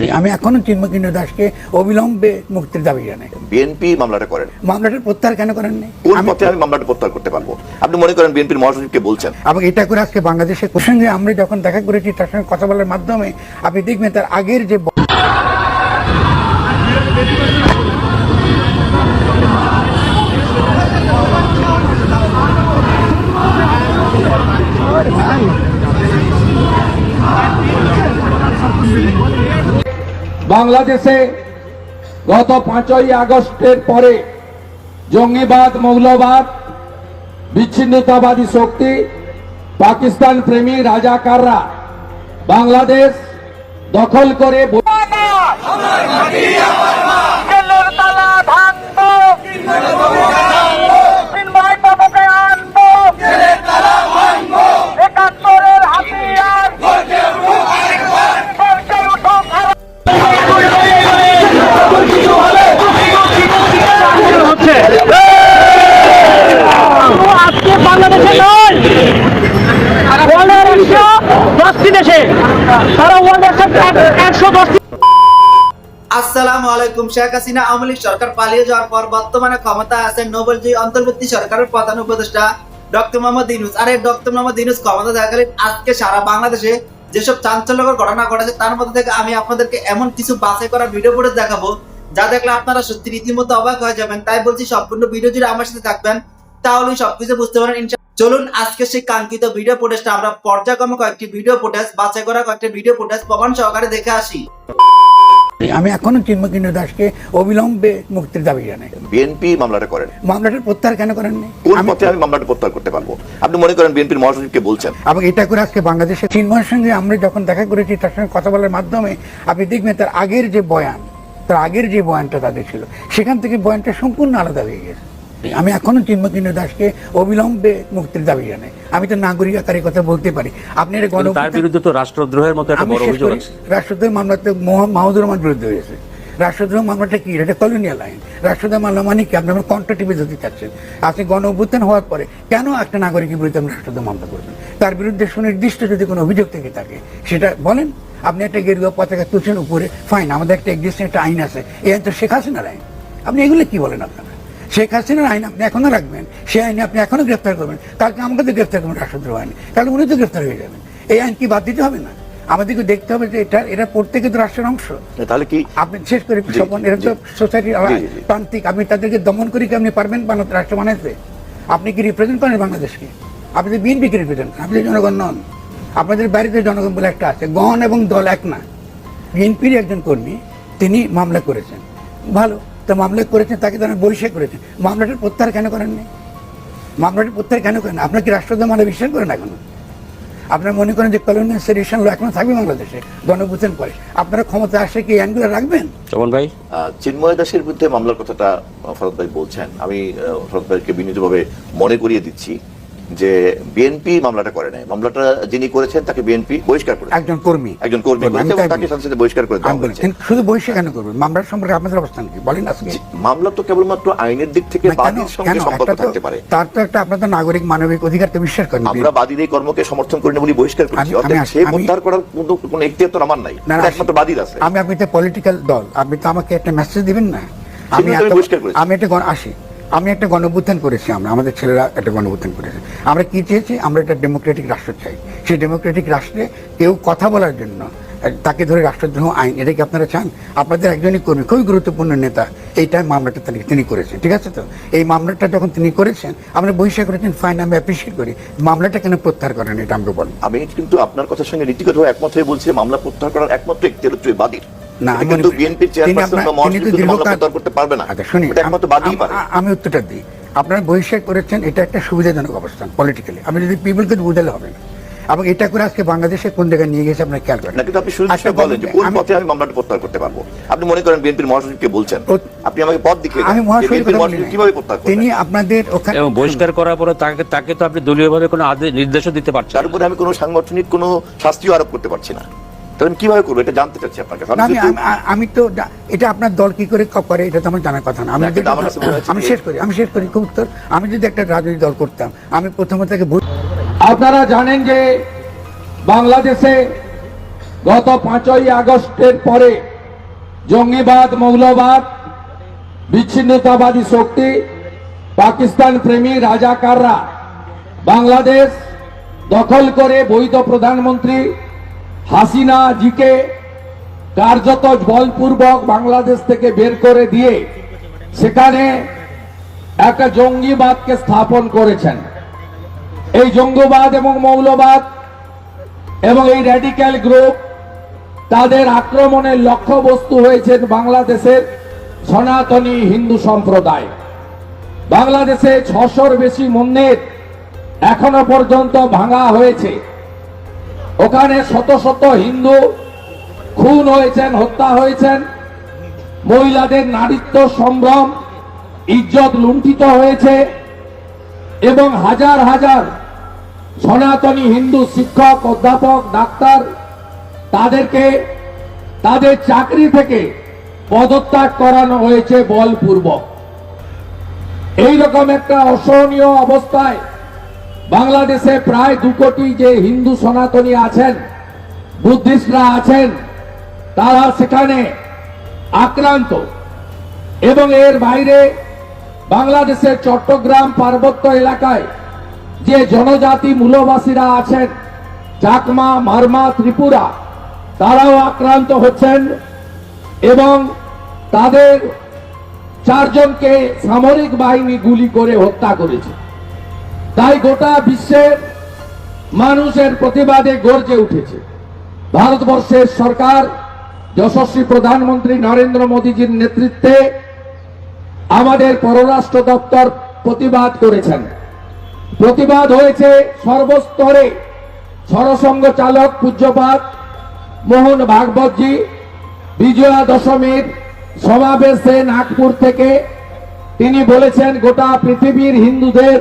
আমি এখনও চিন্মকিন্ন দাসকে অবিলম্বে মুক্তির দাবি জানাই। বিএনপি মামলাটা করেন। মামলাটার প্রত্যাহার কেন করেন কোন পথে আমি মামলাটা প্রত্যাহার করতে পারব? আপনি মনে করেন বিএনপির মহাসচিবকে বলছেন। এবং এটা করে আজকে বাংলাদেশের প্রসঙ্গে আমরা যখন দেখা করেছি তার সঙ্গে কথা বলার মাধ্যমে আপনি দেখবেন তার আগের যে বাংলাদেশে গত পাঁচই আগস্টের পরে জঙ্গিবাদ, মৌলবাদ, বিচ্ছিন্নতাবাদী শক্তি, পাকিস্তান প্রেমী রাজাকাররা বাংলাদেশ দখল করে আলাইকুম। শেখ হাসিনা আওয়ামী লীগ সরকার পালিয়ে যাওয়ার পর বর্তমানে ক্ষমতা আছেন নোবেলজি অন্তর্বর্তী সরকারের প্রধান উপদেষ্টা ডক্টর মোহাম্মদ ইউনুস। আর এই ডক্টর মোহাম্মদ ইউনুস ক্ষমতা আজকে সারা বাংলাদেশে যেসব চাঞ্চল্যকর ঘটনা ঘটেছে, তার মধ্যে থেকে আমি আপনাদেরকে এমন কিছু বাছাই করা ভিডিও ফুটেজ দেখাবো, যা দেখলে আপনারা সত্যি রীতিমতো অবাক হয়ে যাবেন। তাই বলছি, সম্পূর্ণ ভিডিও জুড়ে আমার সাথে থাকবেন তাহলে সবকিছু বুঝতে পারেন চলুন, আজকে সেই কাঙ্ক্ষিত ভিডিও ফুটেজটা আমরা পর্যায়ক্রমে কয়েকটি ভিডিও ফুটেজ বাছাই করা কয়েকটি ভিডিও ফুটেজ প্রমাণ সহকারে দেখে আসি। আমি এখনও চিন্মকিন্ন দাসকে অবিলম্বে মুক্তির দাবি জানাই। বিএনপি মামলাটা করেন। মামলাটা প্রত্যাহার কেন করেন কোন আমি পথে আমি মামলাটা প্রত্যাহার করতে পারব? আপনি মনে করেন বিএনপির মহাসচিবকে বলছেন। এবং এটা করে আজকে বাংলাদেশে চিন্ময়ের সঙ্গে আমরা যখন দেখা করেছি তার সঙ্গে কথা বলার মাধ্যমে আপনি দেখবেন তার আগের যে বয়ান তার আগের যে বয়ানটা তাদের ছিল সেখান থেকে বয়ানটা সম্পূর্ণ আলাদা হয়ে গেছে। আমি এখনও চিন্মকিন্ন দাসকে অবিলম্বে মুক্তির দাবি জানাই। আমি তো নাগরিক আকারে কথা বলতে পারি। আপনি তার বিরুদ্ধে তো রাষ্ট্রদ্রোহের মতো একটা বড় অভিযোগ আছে। রাষ্ট্রদ্রোহ মামলাতে মাহমুদুর রহমান বিরুদ্ধে হয়েছে। রাষ্ট্রদ্রোহ মামলাটা কি? এটা কলোনিয়াল আইন। রাষ্ট্রদ্রোহ মামলা মানে কি? আপনি কন্ট্রা টিভি ধরতে চাচ্ছেন। আপনি গণ অভ্যুত্থান হওয়ার পরে কেন একটা নাগরিকের বিরুদ্ধে আপনি রাষ্ট্রদ্রোহ মামলা করবেন? তার বিরুদ্ধে সুনির্দিষ্ট যদি কোনো অভিযোগ থেকে থাকে সেটা বলেন। আপনি একটা গেরুয়া পতাকা তুলছেন উপরে। ফাইন আমাদের একটা এক্সিস্টিং একটা আইন আছে। এই আইন তো শেখ হাসিনার আইন। আপনি এগুলো কি বলেন আপনারা? শেখ হাসিনার আইন আপনি এখনও রাখবেন সেই আইনে আপনি এখনও গ্রেফতার করবেন। কালকে আমাকে তো গ্রেফতার করবেন রাষ্ট্রদ্রোহ আইনে। তাহলে উনি তো গ্রেফতার হয়ে যাবেন। এই আইন কি বাদ দিতে হবে না? আমাদেরকে দেখতে হবে যে এটা এটা প্রত্যেকে তো রাষ্ট্রের অংশ। তাহলে কি আপনি শেষ করে স্বপন এরা তো। সোসাইটির জি। প্রান্তিক। আপনি তাদেরকে দমন করে কি আপনি পারবেন বানাতে রাষ্ট্র বানাতে আপনি কি রিপ্রেজেন্ট করেন বাংলাদেশকে? আপনি তো বিএনপিকে রিপ্রেজেন্ট করেন। আপনি জনগণ নন। আপনাদের বাড়িতে জনগণ বলে একটা আছে গণ এবং দল এক না। বিএনপির একজন কর্মী তিনি মামলা করেছেন। ভালো। তো মামলা করেছেন তাকে তারা বহিষ্কার করেছেন। মামলাটার প্রত্যাহার কেন করেননি? মামলাটির প্রত্যাহার কেন করেন আপনার কি রাষ্ট্রদ্রোহ মানে বিশ্বাস করেন এখন? আপনারা মনে করেন যে কলোনিয়াল সেডিশন এখনও থাকবে বাংলাদেশে? গণভূতের পরে আপনারা ক্ষমতা আসে কি আইনগুলো রাখবেন? চমন ভাই? চিন্ময় দাসের বিরুদ্ধে মামলার কথাটা ফরদ ভাই বলছেন। আমি ফরদ ভাইকে বিনীতভাবে মনে করিয়ে দিচ্ছি। যে বিএনপি মামলাটা করে নাই। মামলাটা যিনি করেছেন তাকে বিএনপি বহিষ্কার করে একজন কর্মী। একজন কর্মী তাকে সংসদে বহিষ্কার করে শুধু বহিষ্কার কেন করবেন? মামলার সম্পর্কে আপনাদের অবস্থান কি? বলেন আজকে মামলা তো কেবলমাত্র আইনের দিক থেকে বাদীর সঙ্গে সম্পর্ক থাকতে পারে। তার তো একটা আপনাদের নাগরিক মানবিক অধিকার তো বিশ্বাস করেন। আমরা বাদীর এই কর্মকে সমর্থন করি না বলে বহিষ্কার করছি। অর্থাৎ সে আমি- করার কোনো কোনো এখতিয়ার তো আমার নাই। একমাত্র বাদীর আছে। আমি আপনি তো পলিটিক্যাল দল। আপনি তো আমাকে একটা মেসেজ দিবেন না? আমি আমি গণ- আসি। আমি একটা গণভ্যুত্থান করেছি আমরা, আমাদের ছেলেরা একটা গণভ্যুত্থান করেছে। আমরা কি চেয়েছি? আমরা একটা ডেমোক্রেটিক রাষ্ট্র চাই। সেই ডেমোক্রেটিক রাষ্ট্রে কেউ কথা বলার জন্য, তাকে ধরে রাষ্ট্রদ্রোহ আইন, এটা কি আপনারা চান? আপনাদের একজনই কর্মী, খুবই গুরুত্বপূর্ণ নেতা এইটাই মামলাটা তিনি তিনি করেছেন, ঠিক আছে তো? এই মামলাটা যখন তিনি করেছেন, আমরা বহিষ্কার করেছেন ফাইন আমি অ্যাপ্রিসিয়েট করি। মামলাটা কেন প্রত্যাহার করেন, এটা আমাকে বলেন আমি কিন্তু আপনার কথার সঙ্গে নীতিগতভাবে একমত হয়ে বলছি, মামলা প্রত্যাহার করার একমাত্র হচ্ছে বাদীর না, আমি কিন্তু করি- বিএনপির তিনি চেয়ারপারসন বা মহাসচিব মামলা করতে পারবে না। আচ্ছা এটা একমাত্র বাদীই পারে। আমি উত্তরটা দিই। আপনারা বহিষ্কার করেছেন এটা একটা সুবিধাজনক অবস্থান পলিটিক্যালি আমি যদি পিপলকে বুঝালে হবে না। এবং এটা করে আজকে বাংলাদেশে কোন জায়গায় নিয়ে গেছে আপনার খেয়াল করেন। কিন্তু আপনি শুরু আচ্ছা, বলেন যে কোন আমি- পথে আমি মামলাটা প্রত্যাহার করতে পারব। আপনি মনে করেন বিএনপির মহাসচিবকে বলছেন? আপনি আমাকে পথ দেখিয়ে আমি মহাসচিব। কীভাবে প্রত্যাহার তিনি আপনাদের ওখানে এবং বহিষ্কার করার পরে তাকে তাকে তো আপনি দলীয়ভাবে কোনো আদেশ নির্দেশও দিতে পারছেন তার উপরে আমি কোনো সাংগঠনিক কোনো শাস্তিও আরোপ করতে পারছি না। তাহলে আমি কীভাবে করব? এটা জানতে চাচ্ছি আপনার কাছে আমি আমি তো এটা আপনার দল কি করে করে এটা তো আমার জানার কথা না। আমি আমি শেষ করি আমি শেষ করি খুব উত্তর। আমি যদি একটা রাজনৈতিক দল করতাম আমি প্রথমত থেকে আপনারা জানেন যে বাংলাদেশে গত পাঁচই আগস্টের পরে জঙ্গিবাদ মৌলবাদ বিচ্ছিন্নতাবাদী শক্তি পাকিস্তান প্রেমী রাজাকাররা বাংলাদেশ দখল করে বৈধ প্রধানমন্ত্রী হাসিনা জিকে কার্যত বলপূর্বক বাংলাদেশ থেকে বের করে দিয়ে সেখানে একটা জঙ্গিবাদকে স্থাপন করেছেন। এই জঙ্গিবাদ এবং মৌলবাদ এবং এই র্যাডিক্যাল গ্রুপ তাদের আক্রমণের লক্ষ্যবস্তু হয়েছেন বাংলাদেশের সনাতনী হিন্দু সম্প্রদায়। বাংলাদেশে ছশোর বেশি মন্দির এখনও পর্যন্ত ভাঙা হয়েছে। ওখানে শত শত হিন্দু খুন হয়েছেন, হত্যা হয়েছেন। মহিলাদের নারীত্ব সম্ভ্রম, ইজ্জত লুণ্ঠিত হয়েছে এবং হাজার হাজার সনাতনী হিন্দু শিক্ষক, অধ্যাপক, ডাক্তার তাদেরকে তাদের চাকরি থেকে পদত্যাগ করানো হয়েছে বলপূর্বক। এইরকম একটা অসহনীয় অবস্থায় বাংলাদেশে প্রায় দু কোটি যে হিন্দু সনাতনী আছেন, বুদ্ধিস্টরা আছেন, তারা সেখানে আক্রান্ত। এবং এর বাইরে বাংলাদেশের চট্টগ্রাম পার্বত্য এলাকায় যে জনজাতি মূলবাসীরা আছেন, চাকমা, মারমা, ত্রিপুরা, তারাও আক্রান্ত হচ্ছেন এবং তাদের চারজনকে সামরিক বাহিনী গুলি করে হত্যা করেছে। তাই গোটা বিশ্বের মানুষের প্রতিবাদে গর্জে উঠেছে। ভারতবর্ষের সরকার, যশস্বী প্রধানমন্ত্রী নরেন্দ্র মোদীজির নেতৃত্বে আমাদের পররাষ্ট্র দপ্তর প্রতিবাদ করেছেন। প্রতিবাদ হয়েছে সর্বস্তরে। সরসংঘ চালক পূজ্যপাত মোহন ভাগবতজি, বিজয়া দশমীর সমাবেশে নাগপুর থেকে তিনি বলেছেন, গোটা পৃথিবীর হিন্দুদের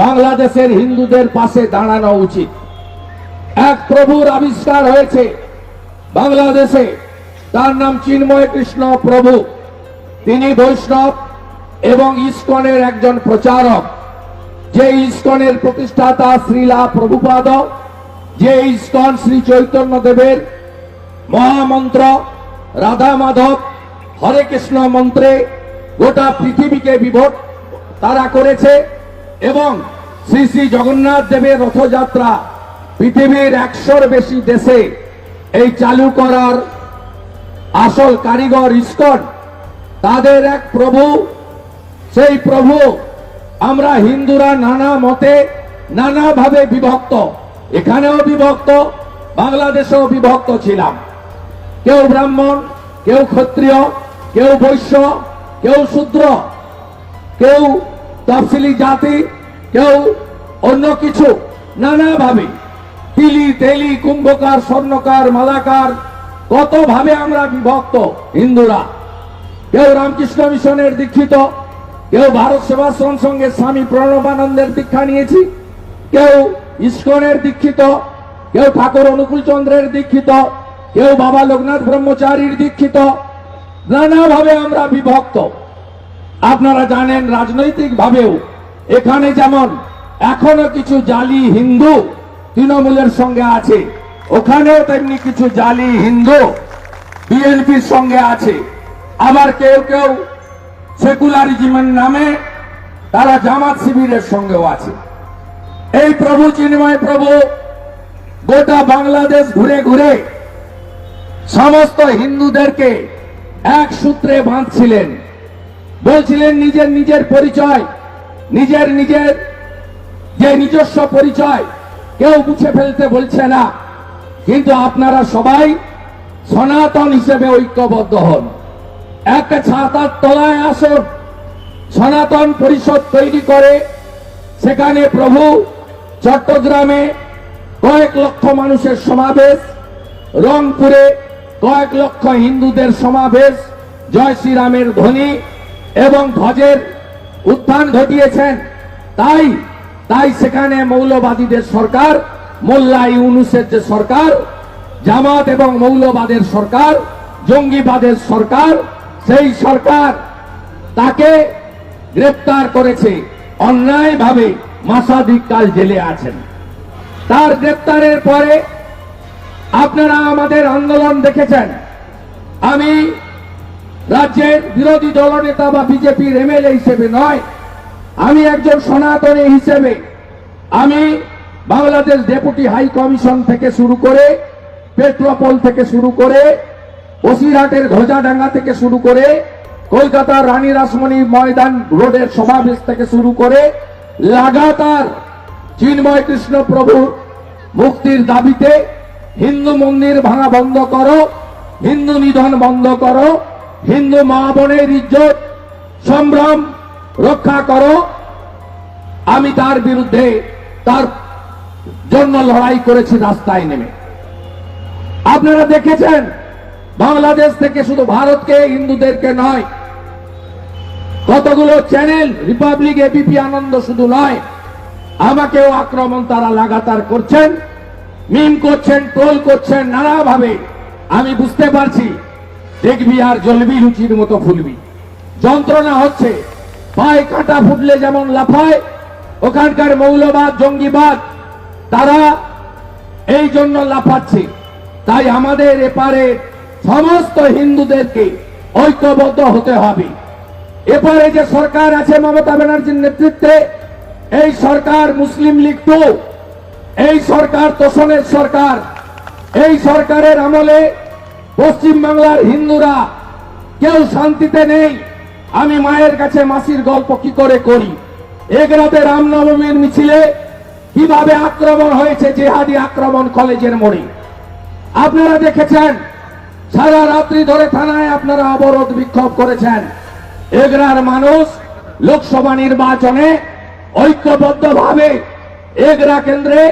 বাংলাদেশের হিন্দুদের পাশে দাঁড়ানো উচিত। এক প্রভুর আবিষ্কার হয়েছে বাংলাদেশে। তার নাম চিন্ময় কৃষ্ণ প্রভু। তিনি বৈষ্ণব এবং ইস্কনের একজন প্রচারক। যে ইস্কনের প্রতিষ্ঠাতা শ্রীলা প্রভুপাদ, যে ইস্কন শ্রী চৈতন্য দেবের মহামন্ত্র রাধা মাধব, হরে কৃষ্ণ মন্ত্রে গোটা পৃথিবীকে বিভোট তারা করেছে। এবং শ্রী শ্রী জগন্নাথ দেবের রথযাত্রা পৃথিবীর একশোর বেশি দেশে এই চালু করার আসল কারিগর ইস্কন, তাদের এক প্রভু। সেই প্রভু আমরা হিন্দুরা নানা মতে নানা ভাবে বিভক্ত। এখানেও বিভক্ত, বাংলাদেশেও বিভক্ত ছিলাম। কেউ ব্রাহ্মণ, কেউ ক্ষত্রিয়, কেউ বৈশ্য, কেউ শূদ্র, কেউ তফসিলি জাতি, কেউ অন্য কিছু, নানাভাবে তিলি তেলি, কুম্ভকার, স্বর্ণকার, মালাকার কত ভাবে আমরা বিভক্ত হিন্দুরা। কেউ রামকৃষ্ণ মিশনের দীক্ষিত, কেউ ভারত সেবাশ্রম সঙ্গে স্বামী প্রণবানন্দের দীক্ষা নিয়েছি, কেউ ইস্কনের দীক্ষিত, কেউ ঠাকুর অনুকূল চন্দ্রের দীক্ষিত, কেউ বাবা লোকনাথ ব্রহ্মচারীর দীক্ষিত, নানাভাবে আমরা বিভক্ত। আপনারা জানেন রাজনৈতিক ভাবেও এখানে যেমন এখনও কিছু জালি হিন্দু তৃণমূলের সঙ্গে আছে, ওখানেও তেমনি কিছু জালি হিন্দু বিএনপির সঙ্গে আছে। আবার কেউ কেউ সেকুলারিজমের নামে তারা জামাত শিবিরের সঙ্গেও আছে। এই প্রভু চিন্ময় প্রভু গোটা বাংলাদেশ ঘুরে ঘুরে সমস্ত হিন্দুদেরকে এক সূত্রে বাঁধছিলেন। বলছিলেন নিজের নিজের পরিচয়, নিজের নিজের যে নিজস্ব পরিচয়, কেউ মুছে ফেলতে বলছে না। কিন্তু আপনারা সবাই সনাতন হিসেবে ঐক্যবদ্ধ হন। একটা ছাতার তলায় আসুন, সনাতন পরিষদ তৈরি করে সেখানে প্রভু চট্টগ্রামে কয়েক লক্ষ মানুষের সমাবেশ, রংপুরে কয়েক লক্ষ হিন্দুদের সমাবেশ, জয় শ্রীরামের ধ্বনি এবং ধ্বজের উত্থান ঘটিয়েছেন। তাই তাই সেখানে মৌলবাদীদের সরকার, মোল্লা ইউনুসের যে সরকার, জামাত এবং মৌলবাদের সরকার, জঙ্গিবাদের সরকার, সেই সরকার তাকে গ্রেপ্তার করেছে। অন্যায়ভাবে মাসাধিক কাল জেলে আছেন। তার গ্রেপ্তারের পরে আপনারা আমাদের আন্দোলন দেখেছেন। আমি রাজ্যের বিরোধী দলনেতা বা বিজেপির এমএলএ হিসেবে নয়, আমি একজন সনাতনী হিসেবে। আমি বাংলাদেশ ডেপুটি হাই কমিশন থেকে শুরু করে, পেট্রোপল থেকে শুরু করে, বসিরহাটের ধ্বজাডাঙ্গা থেকে শুরু করে, কলকাতার রানী রাসমণি ময়দান রোডের সমাবেশ থেকে শুরু করে, লাগাতার চিন্ময় কৃষ্ণ প্রভুর মুক্তির দাবিতে হিন্দু মন্দির ভাঙা বন্ধ করো, হিন্দু নিধন বন্ধ করো হিন্দু মা বোনের ইজ্জত, সম্ভ্রম রক্ষা করো। আমি তার বিরুদ্ধে তার জন্য লড়াই করেছি, রাস্তায় নেমে। আপনারা দেখেছেন, বাংলাদেশ থেকে শুধু ভারতকে, হিন্দুদেরকে নয়, কতগুলো চ্যানেল, রিপাবলিক এবিপি আনন্দ শুধু নয়, আমাকেও আক্রমণ তারা লাগাতার করছেন, মিম করছেন, ট্রোল করছেন, নানাভাবে। আমি বুঝতে পারছি দেখবি আর জ্বলবি লুচির মতো ফুলবি। যন্ত্রণা হচ্ছে, পায়ে কাঁটা ফুটলে যেমন লাফায়, ওখানকার মৌলবাদ, জঙ্গিবাদ, তারা এই জন্য লাফাচ্ছে। তাই আমাদের এপারে সমস্ত হিন্দুদেরকে ঐক্যবদ্ধ হতে হবে। এপারে যে সরকার আছে মমতা ব্যানার্জির নেতৃত্বে, এই সরকার মুসলিম লীগ টু এই সরকার তোষণের সরকার, এই সরকারের আমলে পশ্চিম বাংলার হিন্দুরা কেউ শান্তিতে নেই। আমি মায়ের কাছে মাসির গল্প কি করে করি? এগরাতে রামনবমীর মিছিলে কীভাবে আক্রমণ হয়েছে জেহাদি আক্রমণ কলেজের মোড়ে? আপনারা দেখেছেন, সারা রাত্রি ধরে থানায় আপনারা অবরোধ বিক্ষোভ করেছেন। এগরার মানুষ লোকসভা নির্বাচনে ঐক্যবদ্ধভাবে এগরা কেন্দ্রে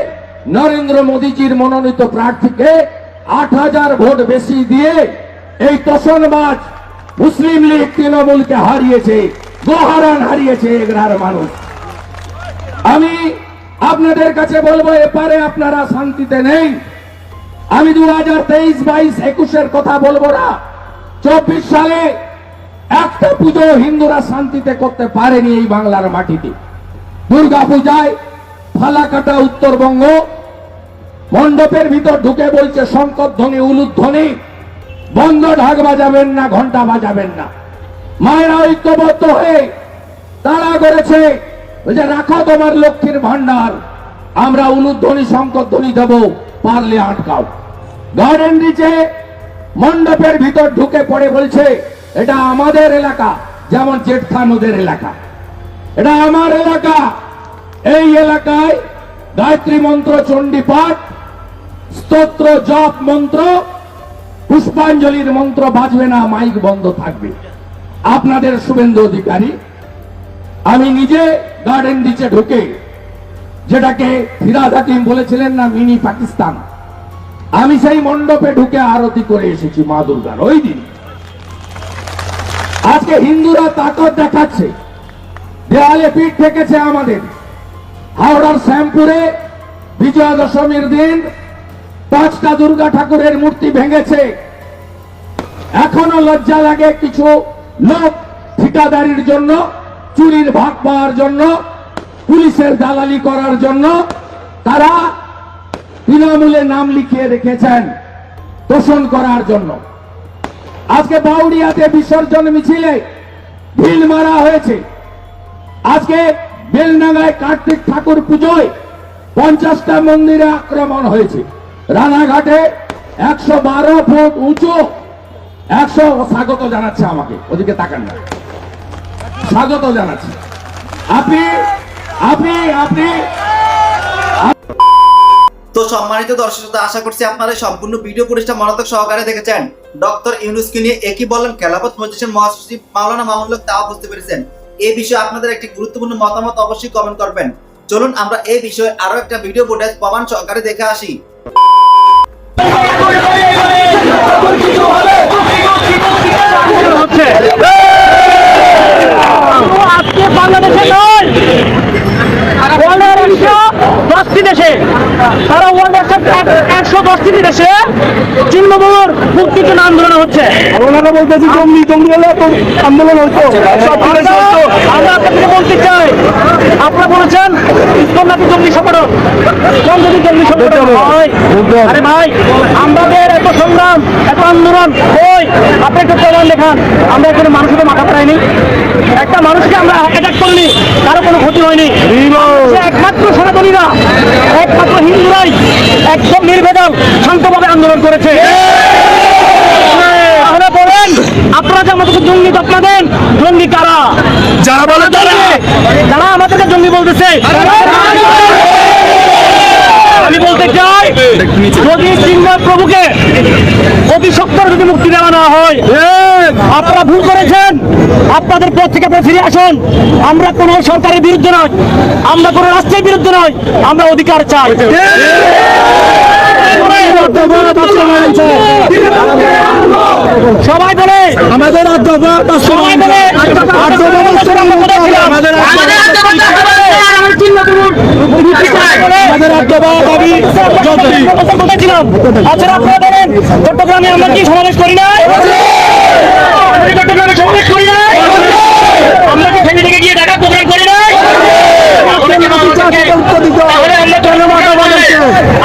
নরেন্দ্র মোদীজির মনোনীত প্রার্থীকে আট হাজার ভোট বেশি দিয়ে এই তোষণবাজ মুসলিম লীগ তৃণমূলকে হারিয়েছে, গোহারান হারিয়েছে এগরার মানুষ। আমি আপনাদের কাছে বলব, এপারে আপনারা শান্তিতে নেই। আমি দু হাজার তেইশ, বাইশ, একুশের কথা বলব না। চব্বিশ সালে একটা পুজো হিন্দুরা শান্তিতে করতে পারেনি এই বাংলার মাটিতে। দুর্গা পূজায় ফালাকাটা উত্তরবঙ্গ মণ্ডপের ভিতর ঢুকে বলছে শঙ্কর ধ্বনি, উলুধ্বনি। বন্ধ ঢাক বাজাবেন না ঘণ্টা বাজাবেন না। মায়েরা ঐক্যবদ্ধ হয়ে তারা করেছে যে রাখো তোমার লক্ষ্মীর ভান্ডার আমরা উলুধ্বনি শঙ্কর ধ্বনি দেব, পারলে আটকাও। গার্ডেন নিচে মণ্ডপের ভিতর ঢুকে পড়ে বলছে, এটা আমাদের এলাকা, যেমন জেঠথানুদের এলাকা। এটা আমার এলাকা। এই এলাকায় গায়ত্রী মন্ত্র চণ্ডী পাঠ স্তোত্র, জপ, মন্ত্র, পুষ্পাঞ্জলির মন্ত্র বাজবে না, মাইক বন্ধ থাকবে। আপনাদের শুভেন্দু অধিকারী, আমি নিজে গার্ডেন নিচে ঢুকে, যেটাকে ফিরাদ হাকিম বলেছিলেন না, মিনি পাকিস্তান, আমি সেই মণ্ডপে ঢুকে আরতি করে এসেছি মা দুর্গার ওই দিন। আজকে হিন্দুরা তাকত দেখাচ্ছে দেওয়ালে পিঠ ঠেকেছে আমাদের। হাওড়ার শ্যামপুরে বিজয়া দশমীর দিন পাঁচটা দুর্গা ঠাকুরের মূর্তি ভেঙেছে। এখনও লজ্জা লাগে কিছু লোক ঠিকাদারির জন্য, চুরির ভাগ পাওয়ার জন্য, পুলিশের দালালি করার জন্য, তারা তৃণমূলে নাম লিখিয়ে রেখেছেন তোষণ করার জন্য। আজকে বাউরিয়াতে বিসর্জন মিছিলে ঢিল মারা হয়েছে। আজকে বেলডাঙ্গায় কার্তিক ঠাকুর পুজোয় পঞ্চাশটা মন্দিরে আক্রমণ হয়েছে। রানাঘাটে একশো বারো ফুট উঁচু একশো স্বাগত জানাচ্ছে আমাকে। ওদিকে তাকান না। স্বাগত জানাচ্ছি। আপনি আপনি আপনি তো সম্মানিত দর্শক শ্রোতা, আশা করছি আপনারা সম্পূর্ণ ভিডিও ফুটেজটা মনোযোগ সহকারে দেখেছেন। ডক্টর ইউনুসকে নিয়ে একই বলেন খেলাপথ মজলিসের মহাসচিব মাওলানা মামুনুল তাও বুঝতে পেরেছেন। এই বিষয়ে আপনাদের একটি গুরুত্বপূর্ণ মতামত অবশ্যই কমেন্ট করবেন। চলুন আমরা এই বিষয়ে আরও একটা ভিডিও ফুটেজ প্রমাণ সহকারে দেখে আসি। হচ্ছে। আজকে বাংলাদেশে নয়। দশটি দেশে সারা ওয়ার্ল্ড একশো দশটি দেশে মুক্তিকে না আন্দোলন হচ্ছে। ওনারা বলতেছে জঙ্গি জঙ্গি হলে তো আন্দোলন হতো আমরা। আপনাকে বলতে চাই আপনারা বলেছেন নাকি জঙ্গি সংগঠন? কোন যদি জঙ্গি সংগঠন হয় আরে ভাই আমাদের এত সংগ্রাম এত আন্দোলন ওই আপনি একটু প্রমাণ দেখান। আমরা এখানে মানুষের মাথা প্রায়নি একটা মানুষকে আমরা অ্যাটাক করিনি কারও কোনো ক্ষতি হয়নি। একমাত্র সনাতনীরা একমাত্র হিন্দুরাই একদম নির্ভেজাল শান্তভাবে আন্দোলন করেছে। বলেন আপনারা যে আমাদেরকে জঙ্গি তকমা দেন জঙ্গি কারা? যারা বলে যারা আমাদেরকে জঙ্গি বলতেছে আমি বলতে চাই যদি চিন্ময় প্রভুকে অতি সত্তর যদি মুক্তি দেওয়া না হয় আপনারা ভুল করেছেন। আপনাদের পথ থেকে আপনারা ফিরে আসুন। আমরা কোনো সরকারের বিরুদ্ধে নয়। আমরা কোনো রাষ্ট্রের বিরুদ্ধে নয়। আমরা অধিকার চাই। সবাই বলে আমাদের সবাই বলে আমাদের আমাদের আত্মবা দাবি জলদি। ছিলাম আচ্ছা আপনারা বলেন চট্টগ্রামে আমরা কি সমাবেশ করি না চট্টগ্রামে সমাবেশ করি না আমরা কি থেকে গিয়ে ঢাকা প্রোগ্রাম করি না তাহলে আমরা জনমত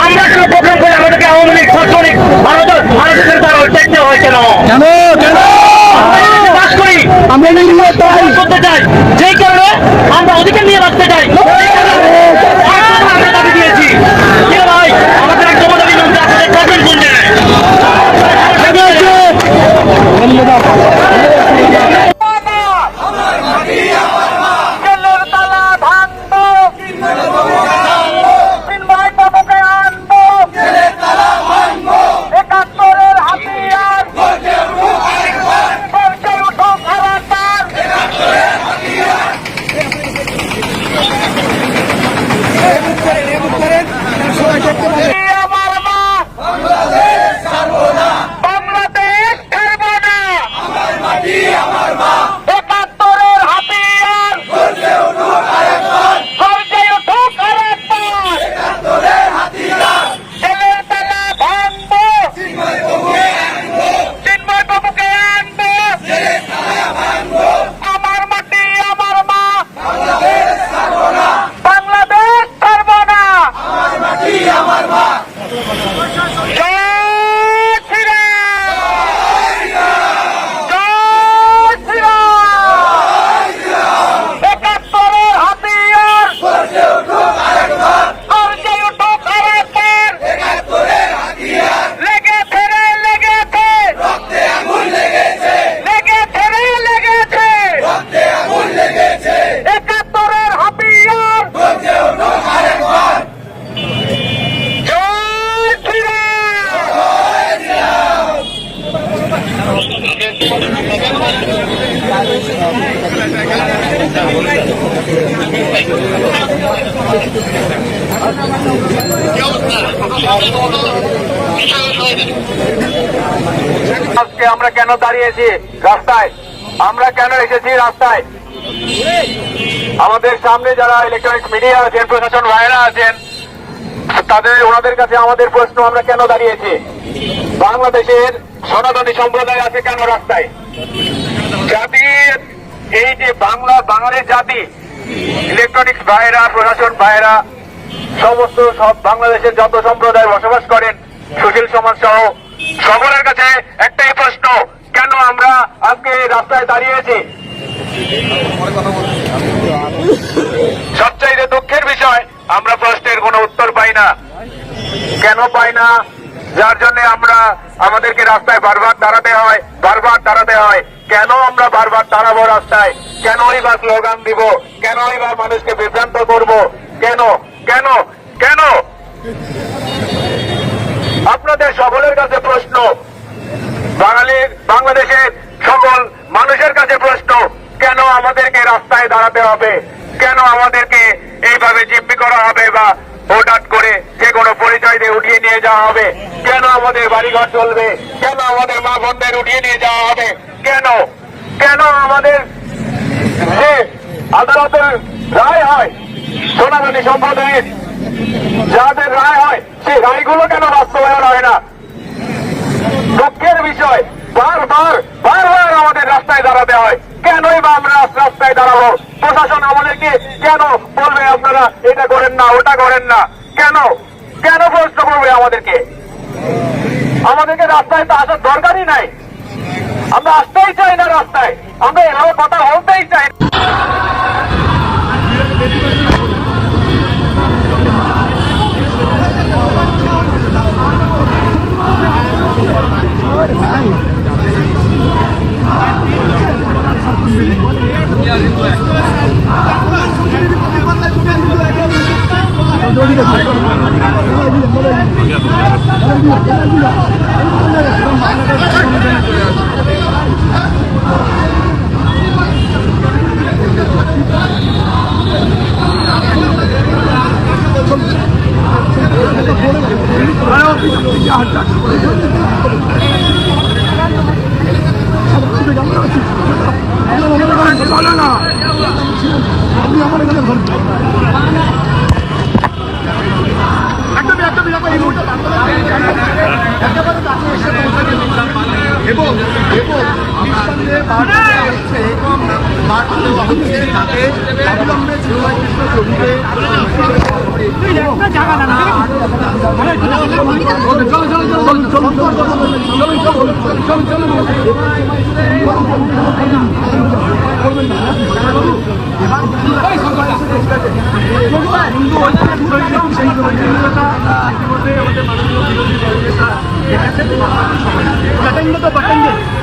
আমরা কোনো প্রোগ্রাম করে? আমাদেরকে আওয়ামী লীগ ছাত্রলীগ ভারত ভারতের দ্বারা দেখতে হয় কেন? কেন? কেন? আমরা করি। আমরা করতে চাই। যেই কারণে আমরা অধিকার নিয়ে বাঁচতে চাই। সামনে যারা ইলেকট্রনিক মিডিয়া আছেন, প্রশাসন ভাইরা আছেন, তাদের, ওনাদের কাছে আমাদের প্রশ্ন, আমরা কেন দাঁড়িয়েছি? বাংলাদেশের সনাতনী সম্প্রদায় আছে কেন রাস্তায়? জাতির, এই যে বাংলা, বাঙালির জাতি ইলেকট্রনিক্স ভাইরা প্রশাসন ভাইরা সমস্ত সব বাংলাদেশের যত সম্প্রদায় বসবাস করেন, সুশীল সমাজ সহ, সকলের কাছে একটাই প্রশ্ন, কেন আমরা আজকে রাস্তায় দাঁড়িয়েছি? সবচাইতে দুঃখের বিষয়, আমরা প্রশ্নের কোনো উত্তর পাই না। কেন পাই না? যার জন্য আমরা আমাদেরকে রাস্তায় বারবার দাঁড়াতে হয়, বারবার দাঁড়াতে হয়। কেন আমরা বারবার দাঁড়াবো রাস্তায়? কেনই বা স্লোগান দিব? কেনই বা মানুষকে বিভ্রান্ত করব? কেন? কেন? কেন? আপনাদের সকলের কাছে প্রশ্ন। বাঙালির, বাংলাদেশের সকল মানুষের কাছে প্রশ্ন। কেন আমাদেরকে রাস্তায় দাঁড়াতে হবে? কেন আমাদেরকে এইভাবে জিম্মি করা হবে বা হঠাৎ করে যে কোনো পরিচয় দিয়ে উঠিয়ে নিয়ে যাওয়া হবে? কেন আমাদের বাড়িঘর চলবে? কেন আমাদের মা বোনদের উঠিয়ে নিয়ে যাওয়া হবে? কেন? কেন আমাদের যে আদালতের রায় হয় সোনাগানি সম্প্রদায়ের যাদের রায় হয়, সেই রায়গুলো কেন বাস্তবায়ন হয় না? দুঃখের বিষয়। বারবার বারবার আমাদের রাস্তায় দাঁড়াতে হয়। কেনই বা আমরা রাস্তায় দাঁড়াবো? প্রশাসন আমাদেরকে কেন বলবে আপনারা, এটা করেন না, ওটা করেন না কেন? কেন প্রশ্ন করবে আমাদেরকে? আমাদেরকে রাস্তায় তো আসার দরকারই নাই। আমরা আসতেই চাই না রাস্তায়। আমরা এভাবে কথা বলতেই চাই বাদ দেওয়া হচ্ছে বাদ হচ্ছে যাতে অবিলম্বে ছেলাই কৃষ্ণ চৌধুরী বাটাঙ্গে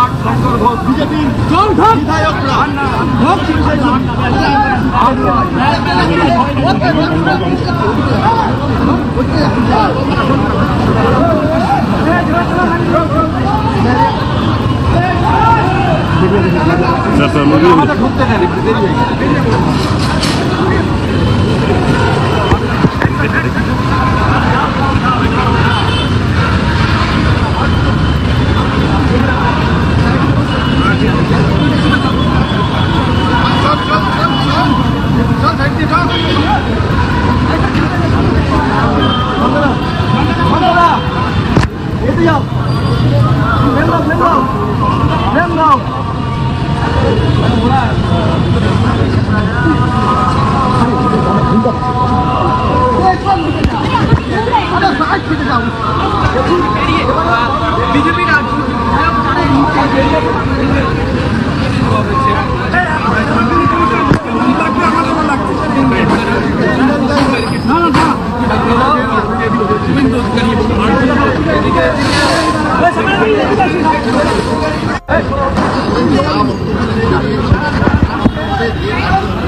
ঢুকতে না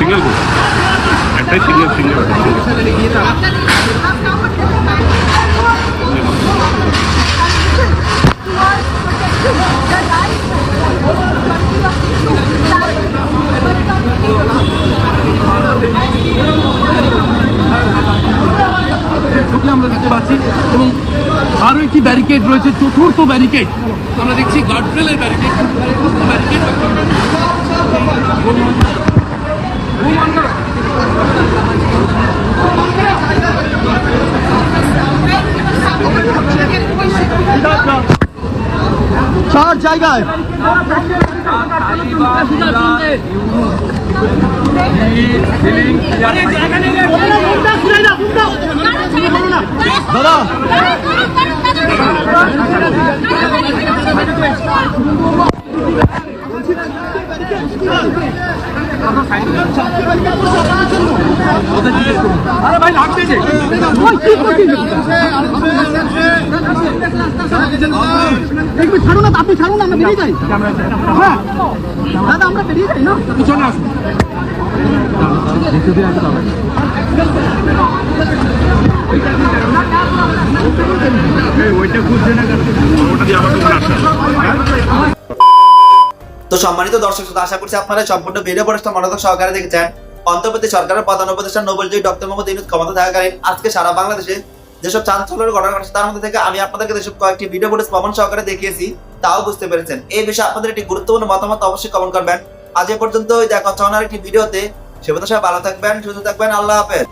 সিঙ্গেল একটাই সিঙ্গেল সিঙ্গেল ঢুকলে একটি ব্যারিকেড রয়েছে চতুর্থ ব্যারিকেড আমরা দেখছি গার্ডরেলের ব্যারিকেড ব্যারিকেড চার জায়গায়। দাদা। আরে ভাই লাগবে যে একটু ছাড়ুন না আপনি ছাড়ুন না আমরা বেরিয়ে যাই। হ্যাঁ। দাদা আমরা বেরিয়ে যাই না? পিছনে আসুন। তো সম্মানিত দর্শক শ্রোতা, আশা করছি আপনারা সম্পূর্ণ ভিডিও পরিষ্কার মনোযোগ সহকারে দেখেছেন। অন্তর্বর্তী সরকারের প্রধান উপদেষ্টা নোবেলজয়ী ডক্টর মোহাম্মদ ইউনুস ক্ষমতা থাকাকালীন আজকে সারা বাংলাদেশে যেসব চাঞ্চল্যের ঘটনা ঘটছে, তার মধ্যে থেকে আমি আপনাদেরকে যেসব কয়েকটি ভিডিও ফুটেজ প্রমাণ সহকারে দেখিয়েছি, তাও বুঝতে পেরেছেন। এই বিষয়ে আপনাদের একটি গুরুত্বপূর্ণ মতামত অবশ্যই কমেন্ট করবেন। আজ এ পর্যন্ত দেখা হচ্ছে একটি ভিডিওতে। সে সবাই ভালো থাকবেন, সুস্থ থাকবেন, আল্লাহ হাফেজ।